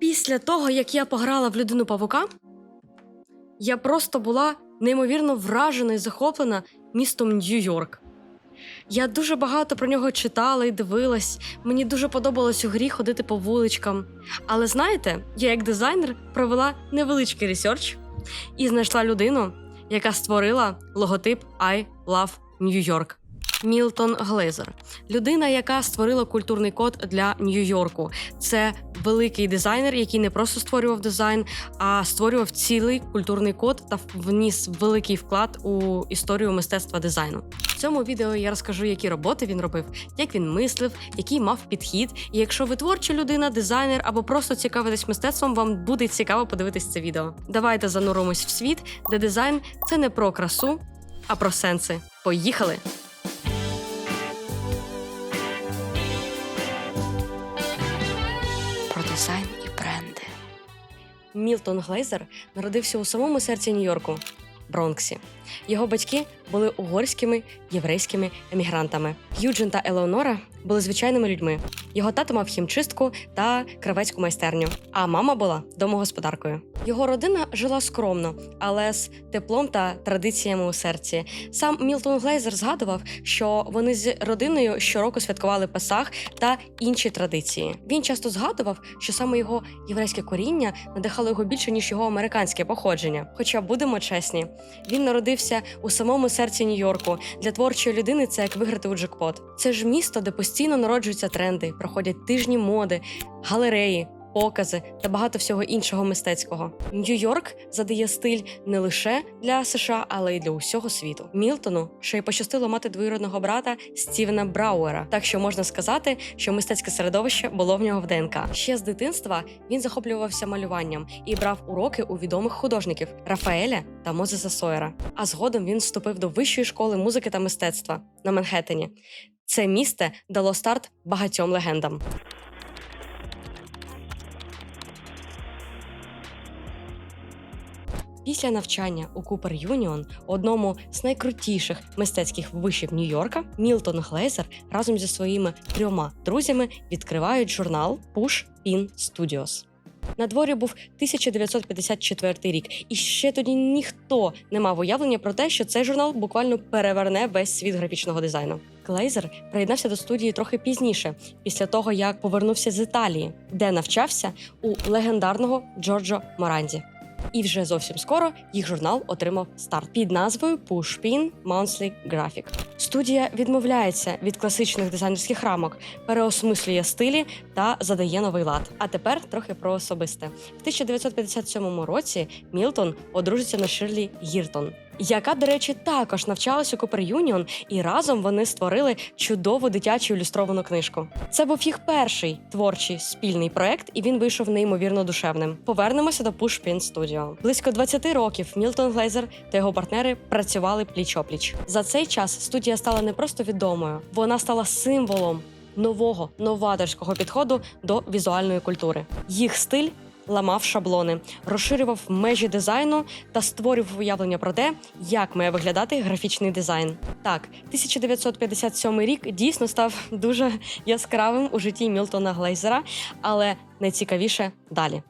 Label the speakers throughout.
Speaker 1: Після того, як я пограла в людину павука, я просто була неймовірно вражена і захоплена містом Нью-Йорк. Я дуже багато про нього читала і дивилась. Мені дуже подобалось у грі ходити по вуличкам. Але знаєте, я як дизайнер провела невеличкий ресерч і знайшла людину, яка створила логотип I Love New York. Мілтон Глейзер, людина, яка створила культурний код для Нью-Йорку. Це великий дизайнер, який не просто створював дизайн, а створював цілий культурний код та вніс великий вклад у історію мистецтва дизайну. В цьому відео я розкажу, які роботи він робив, як він мислив, який мав підхід. І якщо ви творча людина, дизайнер або просто цікавитесь мистецтвом, вам буде цікаво подивитись це відео. Давайте зануримось в світ, де дизайн це не про красу, а про сенси. Поїхали! Мілтон Глейзер народився у самому серці Нью-Йорку Бронксі. Його батьки були угорськими єврейськими емігрантами. Юджин та Елеонора були звичайними людьми. Його тато мав хімчистку та кравецьку майстерню, а мама була домогосподаркою. Його родина жила скромно, але з теплом та традиціями у серці. Сам Мілтон Глейзер згадував, що вони з родиною щороку святкували Песах та інші традиції. Він часто згадував, що саме його єврейське коріння надихало його більше ніж його американське походження. Хоча будемо чесні, він народився у самому серці Нью-Йорку. Для творчої людини це як виграти у джекпот. Це ж місто, де постійно народжуються тренди, проходять тижні моди, галереї. Покази та багато всього іншого мистецького. Нью-Йорк задає стиль не лише для США, але й для усього світу. Мілтону ще й пощастило мати двоюродного брата Стівена Брауера. Так що можна сказати, що мистецьке середовище було в нього в ДНК. Ще з дитинства він захоплювався малюванням і брав уроки у відомих художників Рафаеля та Мозеса Сойера. А згодом він вступив до вищої школи музики та мистецтва на Манхеттені. Це місце дало старт багатьом легендам. Після навчання у Купер Юніон, одному з найкрутіших мистецьких вишів Нью-Йорка, Мілтон Глейзер разом зі своїми трьома друзями відкривають журнал Push Pin Studios. На дворі був 1954 рік, і ще тоді ніхто не мав уявлення про те, що цей журнал буквально переверне весь світ графічного дизайну. Глейзер приєднався до студії трохи пізніше, після того як повернувся з Італії, де навчався у легендарного Джорджо Моранді. І вже зовсім скоро їх журнал отримав старт під назвою Pushpin Monthly Graphic. Студія відмовляється від класичних дизайнерських рамок, переосмислює стилі та задає новий лад. А тепер трохи про особисте. В 1957 році Мілтон одружиться на Ширлі Гіртон, яка, до речі, також навчалась у Купер Юніон, і разом вони створили чудову дитячу ілюстровану книжку. Це був їх перший творчий спільний проект, і він вийшов неймовірно душевним. Повернемося до Push Pin Studio. Близько 20 років Мілтон Глейзер та його партнери працювали пліч-опліч. За цей час студія стала не просто відомою, вона стала символом нового новаторського підходу до візуальної культури. Їх стиль. Ламав шаблони, розширював межі дизайну та створював уявлення про те, як має виглядати графічний дизайн. Так, 1957 рік дійсно став дуже яскравим у житті Мілтона Глейзера, але найцікавіше далі.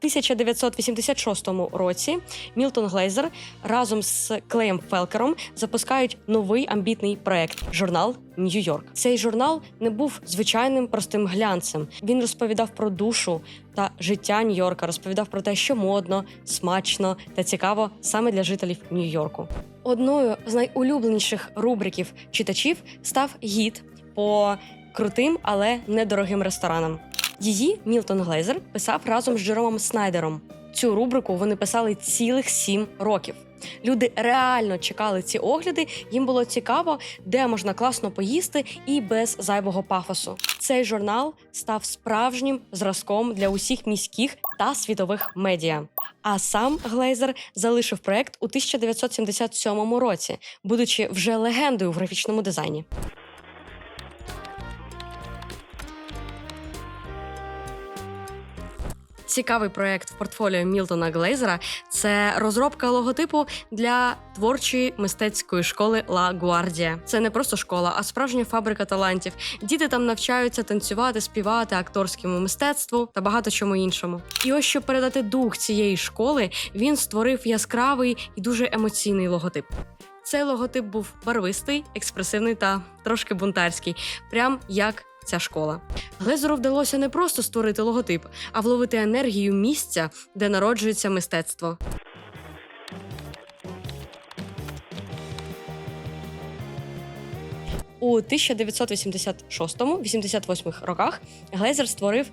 Speaker 1: В 1986 році Мілтон Глейзер разом з Клеєм Фелкером запускають новий амбітний проект журнал Нью-Йорк. Цей журнал не був звичайним простим глянцем. Він розповідав про душу та життя Нью-Йорка, розповідав про те, що модно, смачно та цікаво саме для жителів Нью-Йорку. Одною з найулюбленіших рубриків читачів став гід по крутим, але недорогим ресторанам. Її Мілтон Глейзер писав разом з Джеромом Снайдером. Цю рубрику вони писали цілих сім років. Люди реально чекали ці огляди. Їм було цікаво, де можна класно поїсти і без зайвого пафосу. Цей журнал став справжнім зразком для усіх міських та світових медіа. А сам Глейзер залишив проект у 1977 році, будучи вже легендою в графічному дизайні. Цікавий проект в портфоліо Мілтона Глейзера це розробка логотипу для творчої мистецької школи Ла Гуардія. Це не просто школа, а справжня фабрика талантів. Діти там навчаються танцювати, співати, акторському мистецтву та багато чому іншому. І ось щоб передати дух цієї школи, він створив яскравий і дуже емоційний логотип. Цей логотип був барвистий, експресивний та трошки бунтарський, прям як ця школа. Глезеру вдалося не просто створити логотип, а вловити енергію місця, де народжується мистецтво. У 1986-88 роках Глейзер створив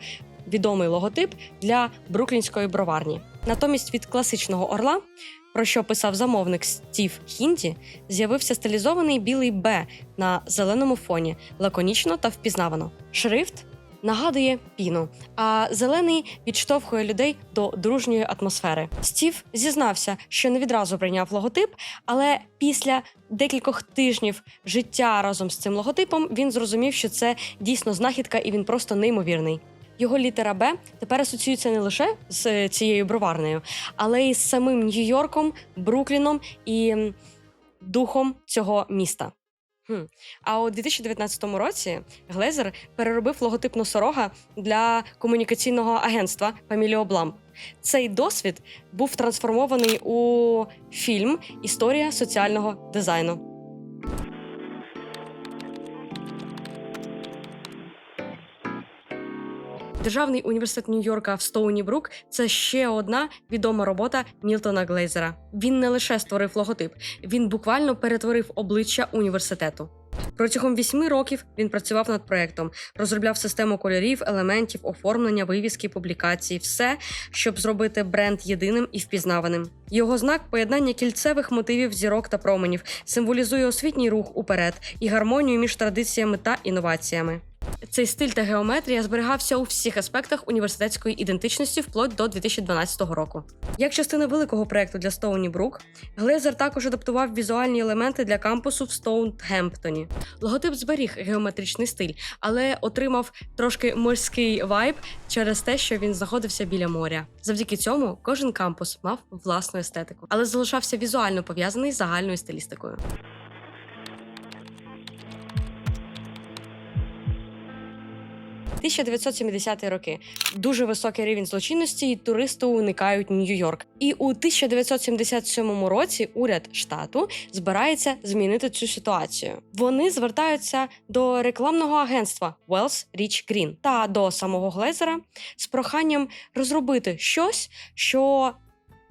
Speaker 1: відомий логотип для бруклінської броварні. Натомість від класичного орла, про що писав замовник Стів Хінді, з'явився стилізований білий Б на зеленому фоні, лаконічно та впізнавано. Шрифт нагадує піну, а зелений відштовхує людей до дружньої атмосфери. Стів зізнався, що не відразу прийняв логотип, але після декількох тижнів життя разом з цим логотипом він зрозумів, що це дійсно знахідка, і він просто неймовірний. Його літера Б тепер асоціюється не лише з е, цією броварнею, але й з самим Нью-Йорком, Брукліном і духом цього міста. Хм. А у 2019 році Глезер переробив логотип носорога для комунікаційного агентства Паміліо Бламп. Цей досвід був трансформований у фільм Історія соціального дизайну. Державний університет Нью-Йорка в Стоуні Брук це ще одна відома робота Мілтона Глейзера. Він не лише створив логотип, він буквально перетворив обличчя університету. Протягом вісьми років він працював над проектом, розробляв систему кольорів, елементів, оформлення, вивіски, публікацій, все, щоб зробити бренд єдиним і впізнаваним. Його знак поєднання кільцевих мотивів зірок та променів символізує освітній рух уперед і гармонію між традиціями та інноваціями. Цей стиль та геометрія зберігався у всіх аспектах університетської ідентичності вплоть до 2012 року. Як частина великого проекту для Стоуні Брук, Глезер також адаптував візуальні елементи для кампусу в Стоунтгемптоні. Логотип зберіг геометричний стиль, але отримав трошки морський вайб через те, що він знаходився біля моря. Завдяки цьому кожен кампус мав власну естетику, але залишався візуально пов'язаний з загальною стилістикою. – 1970-ті роки дуже високий рівень злочинності, і туристи уникають Нью-Йорк. І у 1977 році уряд штату збирається змінити цю ситуацію. Вони звертаються до рекламного агентства Wells Rich Green та до самого Глезера з проханням розробити щось, що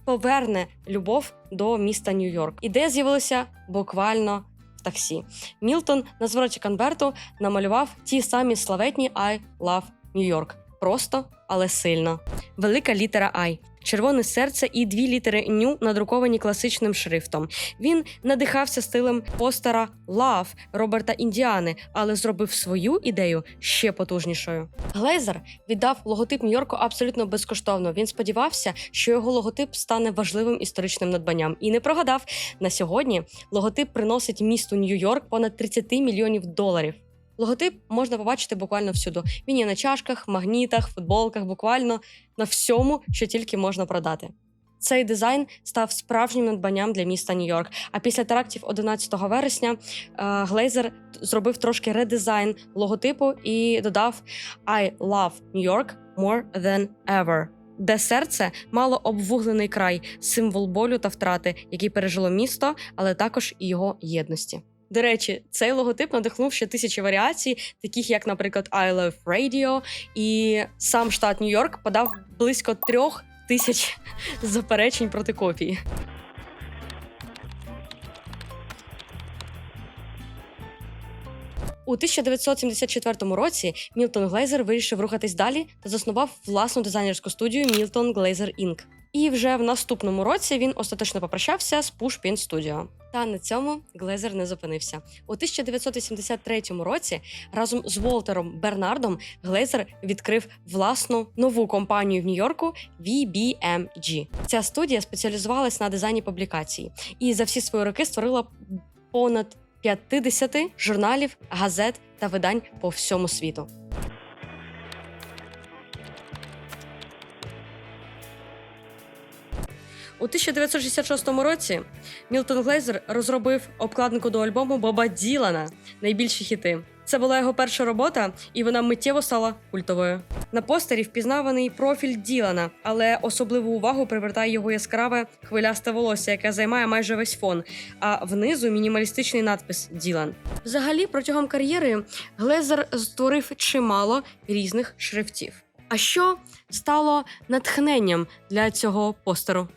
Speaker 1: поверне любов до міста Нью-Йорк. Ідея з'явилася буквально таксі. Мілтон на звороті конверту намалював ті самі славетні I love New York. Просто, але сильно. Велика літера I. Червоне серце і дві літери ню надруковані класичним шрифтом. Він надихався стилем постера Love Роберта Індіани, але зробив свою ідею ще потужнішою. Глейзер віддав логотип Нью-Йорку абсолютно безкоштовно. Він сподівався, що його логотип стане важливим історичним надбанням. І не прогадав на сьогодні. Логотип приносить місту Нью-Йорк понад 30 мільйонів доларів. Логотип можна побачити буквально всюди. Він є на чашках, магнітах, футболках, буквально на всьому, що тільки можна продати. Цей дизайн став справжнім надбанням для міста Нью-Йорк. А після терактів 11 вересня е, Глейзер зробив трошки редизайн логотипу і додав I love New York more than ever. Де серце мало обвуглений край, символ болю та втрати, який пережило місто, але також і його єдності. До речі, цей логотип надихнув ще тисячі варіацій, таких як, наприклад, I Love Radio, і сам штат Нью-Йорк подав близько трьох тисяч заперечень проти копії. У 1974 році Мілтон Глейзер вирішив рухатись далі та заснував власну дизайнерську студію Milton Glazer Inc. І вже в наступному році він остаточно попрощався з Push Pin Studio. Та на цьому Глезер не зупинився. У 1983 році разом з Волтером Бернардом Глезер відкрив власну нову компанію в Нью-Йорку VBMG. Ця студія спеціалізувалась на дизайні публікацій і за всі свої роки створила понад 50 журналів, газет та видань по всьому світу. У 1966 році Мілтон Глейзер розробив обкладинку до альбому Боба Ділана Найбільші хіти. Це була його перша робота, і вона миттєво стала культовою. На постері впізнаваний профіль Ділана, але особливу увагу привертає його яскраве хвилясте волосся, яке займає майже весь фон. А внизу мінімалістичний надпис Ділан. Взагалі, протягом кар'єри Глезер створив чимало різних шрифтів. А що стало натхненням для цього постеру?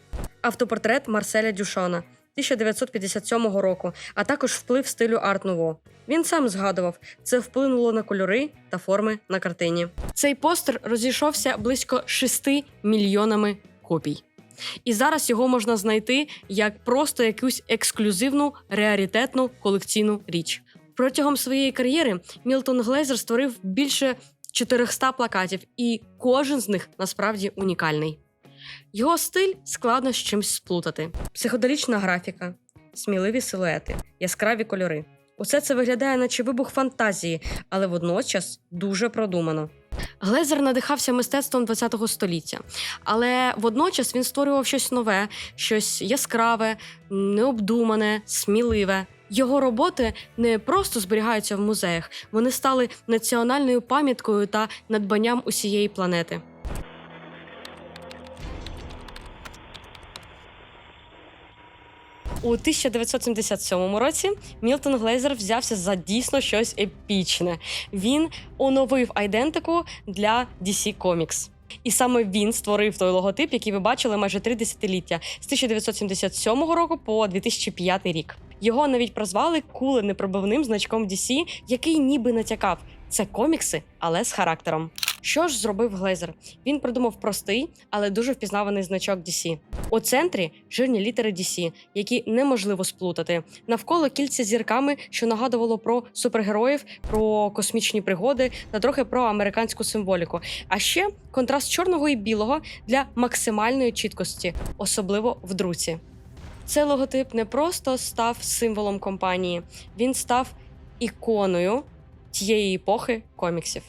Speaker 1: Автопортрет Марселя Дюшона 1957 року, а також вплив стилю арт-нуво. Він сам згадував, це вплинуло на кольори та форми на картині. Цей постер розійшовся близько 6 мільйонами копій. І зараз його можна знайти як просто якусь ексклюзивну реаритетну колекційну річ. Протягом своєї кар'єри Мілтон Глейзер створив більше 400 плакатів, і кожен з них насправді унікальний. Його стиль складно з чимось сплутати: психоделічна графіка, сміливі силуети, яскраві кольори. Усе це виглядає, наче вибух фантазії, але водночас дуже продумано. Глезер надихався мистецтвом ХХ століття, але водночас він створював щось нове, щось яскраве, необдумане, сміливе. Його роботи не просто зберігаються в музеях, вони стали національною пам'яткою та надбанням усієї планети. У 1977 році Мілтон Глейзер взявся за дійсно щось епічне. Він оновив айдентику для DC Comics. І саме він створив той логотип, який ви бачили майже три десятиліття з 1977 року по 2005 рік. Його навіть прозвали кули непробивним значком DC, який ніби натякав це комікси, але з характером. Що ж зробив Глейзер? Він придумав простий, але дуже впізнаваний значок DC. У центрі жирні літери DC, які неможливо сплутати. Навколо кільця зірками, що нагадувало про супергероїв, про космічні пригоди та трохи про американську символіку. А ще контраст чорного і білого для максимальної чіткості, особливо в друці. Цей логотип не просто став символом компанії, він став іконою тієї епохи коміксів.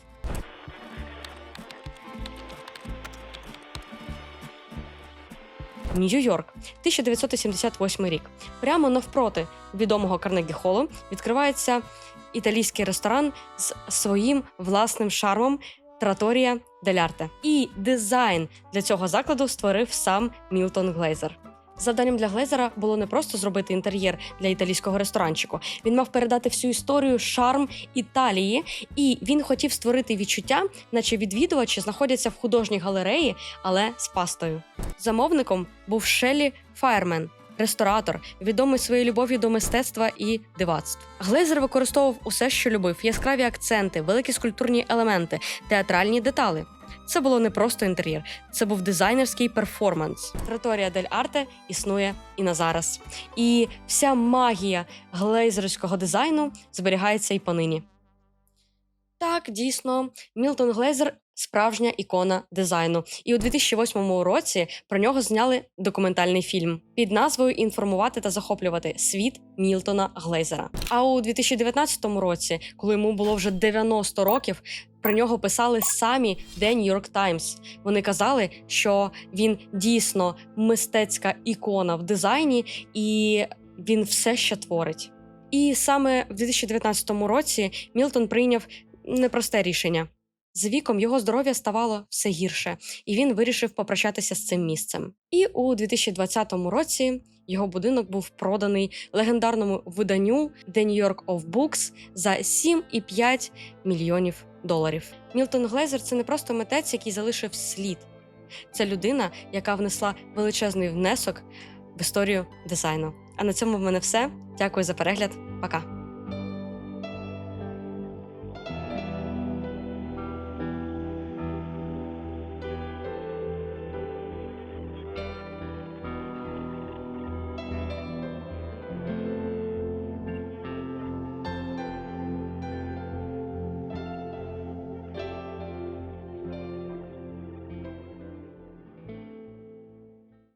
Speaker 1: Нью-Йорк, 1978 рік. Прямо навпроти відомого Карнегі Холу відкривається італійський ресторан з своїм власним шармом Траторія делярте. І дизайн для цього закладу створив сам Мілтон Глейзер. Завданням для Глейзера було не просто зробити інтер'єр для італійського ресторанчику. Він мав передати всю історію, шарм Італії, і він хотів створити відчуття, наче відвідувачі знаходяться в художній галереї, але з пастою. Замовником був Шеллі Фаєрмен. Ресторатор, відомий своєю любов'ю до мистецтва і дивацтв. Глейзер використовував усе, що любив: яскраві акценти, великі скульптурні елементи, театральні деталі. Це було не просто інтер'єр, це був дизайнерський перформанс. Траторія дель Арте існує і на зараз. І вся магія глейзерського дизайну зберігається і понині. Так, дійсно, Мілтон Глейзер справжня ікона дизайну. І у 2008 році про нього зняли документальний фільм під назвою Інформувати та захоплювати світ Мілтона Глейзера. А у 2019 році, коли йому було вже 90 років, про нього писали самі The New York Times. Вони казали, що він дійсно мистецька ікона в дизайні, і він все ще творить. І саме в 2019 році Мілтон прийняв непросте рішення. З віком його здоров'я ставало все гірше, і він вирішив попрощатися з цим місцем. І у 2020 році його будинок був проданий легендарному виданню The New York of Books за 7,5 мільйонів доларів. Мілтон Глейзер це не просто митець, який залишив слід. Це людина, яка внесла величезний внесок в історію дизайну. А на цьому в мене все. Дякую за перегляд. Пока.